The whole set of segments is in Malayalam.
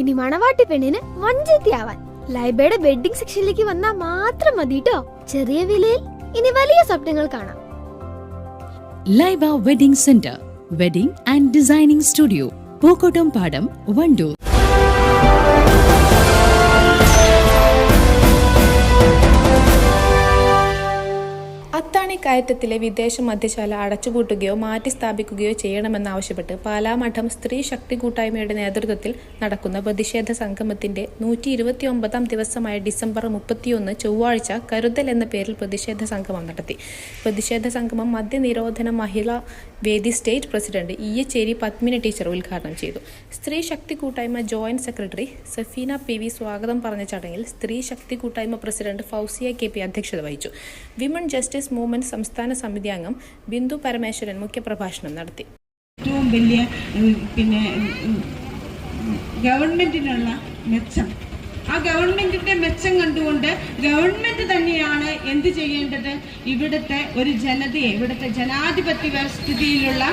ഇനി മണവാട്ടി പെണ്ണിന് വഞ്ചത്തിയാവാൻ. ലൈബയുടെ വെഡിങ് സെക്ഷനിലേക്ക് വന്നാൽ മാത്രം മതി കേട്ടോ ചെറിയ വിലയിൽ ഇനി വലിയ സ്വപ്നങ്ങൾ കാണാം. Laiba wedding centre wedding and designing studio Pookkottumpadam Wandoor. കയറ്റത്തിലെ വിദേശ മദ്യശാല അടച്ചുപൂട്ടുകയോ മാറ്റി സ്ഥാപിക്കുകയോ ചെയ്യണമെന്നാവശ്യപ്പെട്ട് പാലാമഠം സ്ത്രീ ശക്തി കൂട്ടായ്മയുടെ നേതൃത്വത്തിൽ നടക്കുന്ന പ്രതിഷേധ സംഗമത്തിന്റെ നൂറ്റി ഇരുപത്തിയൊമ്പതാം ദിവസമായ ഡിസംബർ മുപ്പത്തിയൊന്ന് ചൊവ്വാഴ്ച കരുതൽ എന്ന പേരിൽ പ്രതിഷേധ സംഗമം നടത്തി. പ്രതിഷേധ സംഗമം മദ്യനിരോധന മഹിളാ വേദി സ്റ്റേറ്റ് പ്രസിഡന്റ് ഇ. ചേരി പത്മിനി ടീച്ചർ ഉദ്ഘാടനം ചെയ്തു. സ്ത്രീ ശക്തി കൂട്ടായ്മ joint secretary Safeena P. V. സ്വാഗതം പറഞ്ഞ ചടങ്ങിൽ സ്ത്രീ ശക്തി കൂട്ടായ്മ പ്രസിഡന്റ് ഫൗസിയ കെ. പി. അധ്യക്ഷത വഹിച്ചു. വിമൺ ജസ്റ്റിസ് മൂവ്മെന്റ് സംസ്ഥാന സമിതി അംഗം ബിന്ദു പരമേശ്വരൻ മുഖ്യപ്രഭാഷണം നടത്തി. ഏറ്റവും വലിയ പിന്നെ ഗവൺമെന്റിനുള്ള മെച്ചം. ആ ഗവൺമെന്റിന്റെ മെച്ചം കണ്ടുകൊണ്ട് ഗവൺമെന്റ് എന്ത് ചെയ്യേണ്ടത്? ഇവിടുത്തെ ഒരു ജനതയെ ഇവിടുത്തെ ജനാധിപത്യ വ്യവസ്ഥിതിയിലുള്ള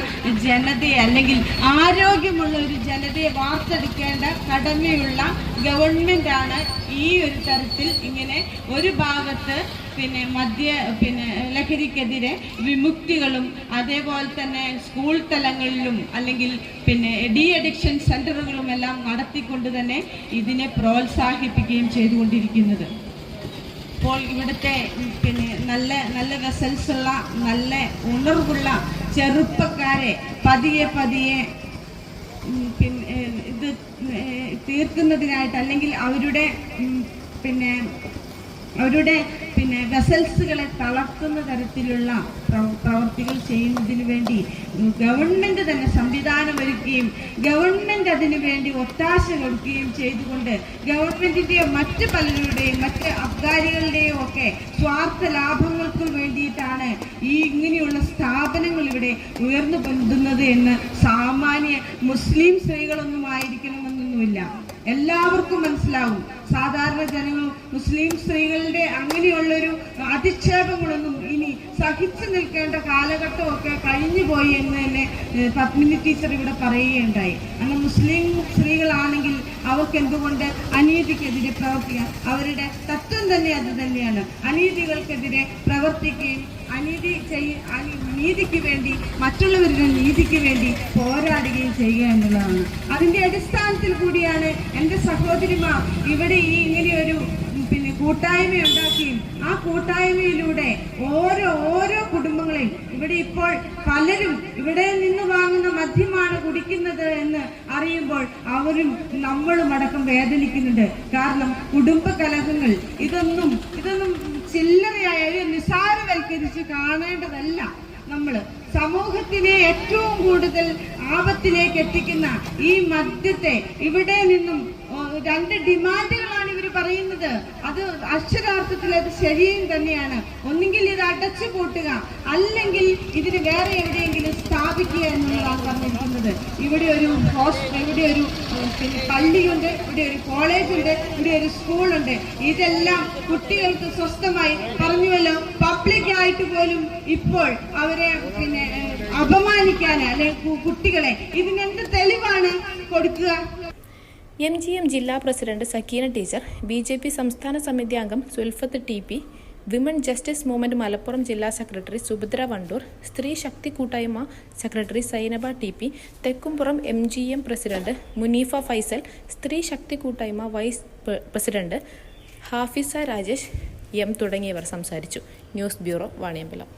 ജനതയെ അല്ലെങ്കിൽ ആരോഗ്യമുള്ള ഒരു ജനതയെ വാർത്തെടുക്കേണ്ട കടമയുള്ള ഗവൺമെന്റ് ആണ് ഈ ഒരു തരത്തിൽ ഇങ്ങനെ ഒരു ഭാഗത്ത് പിന്നെ മദ്യ പിന്നെ ലഹരിക്കെതിരെ വിമുക്തികളും അതേപോലെ തന്നെ സ്കൂൾ തലങ്ങളിലും അല്ലെങ്കിൽ പിന്നെ ഡി അഡിക്ഷൻ സെന്ററുകളുമെല്ലാം നടത്തിക്കൊണ്ട് തന്നെ ഇതിനെ പ്രോത്സാഹിപ്പിക്കുകയും ചെയ്തുകൊണ്ടിരിക്കുന്നത്. ഇപ്പോൾ ഇവിടുത്തെ പിന്നെ നല്ല നല്ല വെസൽസ് ഉള്ള നല്ല ഉണർവുള്ള ചെറുപ്പക്കാരെ പതിയെ പതിയെ പിന്നെ ഇത് തീർക്കുന്നതിനായിട്ട് അല്ലെങ്കിൽ അവരുടെ പിന്നെ അവരുടെ പിന്നെ വെസൽസുകളെ തളർത്തുന്ന തരത്തിലുള്ള പ്രവ- പ്രവർത്തികൾ ചെയ്യുന്നതിന് വേണ്ടി ഗവൺമെന്റ് തന്നെ സംവിധാനം ഒരുക്കുകയും ഗവൺമെന്റ് അതിനു വേണ്ടി ഒത്താശ കൊടുക്കുകയും ചെയ്തുകൊണ്ട് ഗവൺമെന്റിന്റെയോ മറ്റ് പലരുടെയും മറ്റ് അബ്കാരികളുടെയും ഒക്കെ സ്വാർത്ഥ ലാഭങ്ങൾക്ക് വേണ്ടിയിട്ടാണ് ഈ ഇങ്ങനെയുള്ള സ്ഥാപനങ്ങൾ ഇവിടെ ഉയർന്നു പൊന്തുന്നത് എന്ന് സാമാന്യ മുസ്ലിം സ്ത്രീകളൊന്നും ആയിരിക്കണമെന്നൊന്നുമില്ല എല്ലാവർക്കും മനസ്സിലാവും. സാധാരണ ജനങ്ങൾ മുസ്ലിം സ്ത്രീകളുടെ അങ്ങനെയുള്ളൊരു അധിക്ഷേപങ്ങളൊന്നും ഇനി സഹിച്ചു നിൽക്കേണ്ട കാലഘട്ടമൊക്കെ കഴിഞ്ഞു പോയി എന്ന് തന്നെ പത്മിനി ടീച്ചർ ഇവിടെ പറയുകയുണ്ടായി. അങ്ങനെ മുസ്ലിം സ്ത്രീകളാണെങ്കിൽ അവർക്ക് എന്തുകൊണ്ട് അനീതിക്കെതിരെ പ്രവർത്തിക്കാം? അവരുടെ തത്വം തന്നെ അത് തന്നെയാണ്. അനീതികൾക്കെതിരെ പ്രവർത്തിക്കുകയും അനീതി നീതിക്ക് വേണ്ടി മറ്റുള്ളവരുടെ നീതിക്ക് വേണ്ടി പോരാടുകയും ചെയ്യുക എന്നുള്ളതാണ്. അതിന്റെ അടിസ്ഥാനത്തിൽ കൂടിയാണ് എന്റെ സഹോദരിമാർ ഇവിടെ ഈ ഇങ്ങനെയൊരു പിന്നെ കൂട്ടായ്മ ഉണ്ടാക്കിയും ആ കൂട്ടായ്മയിലൂടെ ഓരോ ഓരോ കുടുംബങ്ങളെയും ഇവിടെ ഇപ്പോൾ പലരും ഇവിടെ നിന്ന് വാങ്ങുന്ന അറിയുമ്പോൾ അവരും നമ്മളും അടക്കം വേദനിക്കുന്നുണ്ട്. കാരണം കുടുംബ കലഹങ്ങൾ ഇതൊന്നും ഇതൊന്നും ചില്ലറയായ ഒരു നിസാരവൽക്കരിച്ച് കാണേണ്ടതല്ല. നമ്മൾ സമൂഹത്തിനെ ഏറ്റവും കൂടുതൽ ആപത്തിലേക്ക് എത്തിക്കുന്ന ഈ മദ്യത്തെ ഇവിടെ നിന്നും രണ്ട് ഡിമാൻഡുകളാണ് പറയുന്നത്. അത് അക്ഷരാർത്ഥത്തിൽ അത് ശരിയും തന്നെയാണ്. ഒന്നുകിൽ ഇത് അടച്ചു പൂട്ടുക അല്ലെങ്കിൽ ഇതിന് വേറെ എവിടെയെങ്കിലും സ്ഥാപിക്കുക എന്നുള്ളതാണ് പറഞ്ഞിരിക്കുന്നത്. ഇവിടെ ഒരു ഹോസ്റ്റൽ ഇവിടെ ഒരു പിന്നെ പള്ളിയുണ്ട് ഇവിടെ ഒരു കോളേജുണ്ട് ഇവിടെ ഒരു സ്കൂളുണ്ട് ഇതെല്ലാം കുട്ടികൾക്ക് സ്വസ്ഥമായി പറഞ്ഞുവല്ലോ. പബ്ലിക് ആയിട്ട് പോലും ഇപ്പോൾ അവരെ പിന്നെ അപമാനിക്കാൻ അല്ലെങ്കിൽ കുട്ടികളെ ഇതിനെന്ത് തെളിവാണ് കൊടുക്കുക? എം ജി എം ജില്ലാ president Sakeena teacher B J P സംസ്ഥാന സമിതി അംഗം Sulfath T P women justice movement Malappuram ജില്ലാ സെക്രട്ടറി സുഭദ്ര വണ്ടൂർ സ്ത്രീ ശക്തി കൂട്ടായ്മ secretary Sainaba T P Thekkumpuram M G M president Munifa Faisal Sthree Shakthi കൂട്ടായ്മ vice president Hafisa Rajesh M തുടങ്ങിയവർ സംസാരിച്ചു. News bureau Vaniyambalam.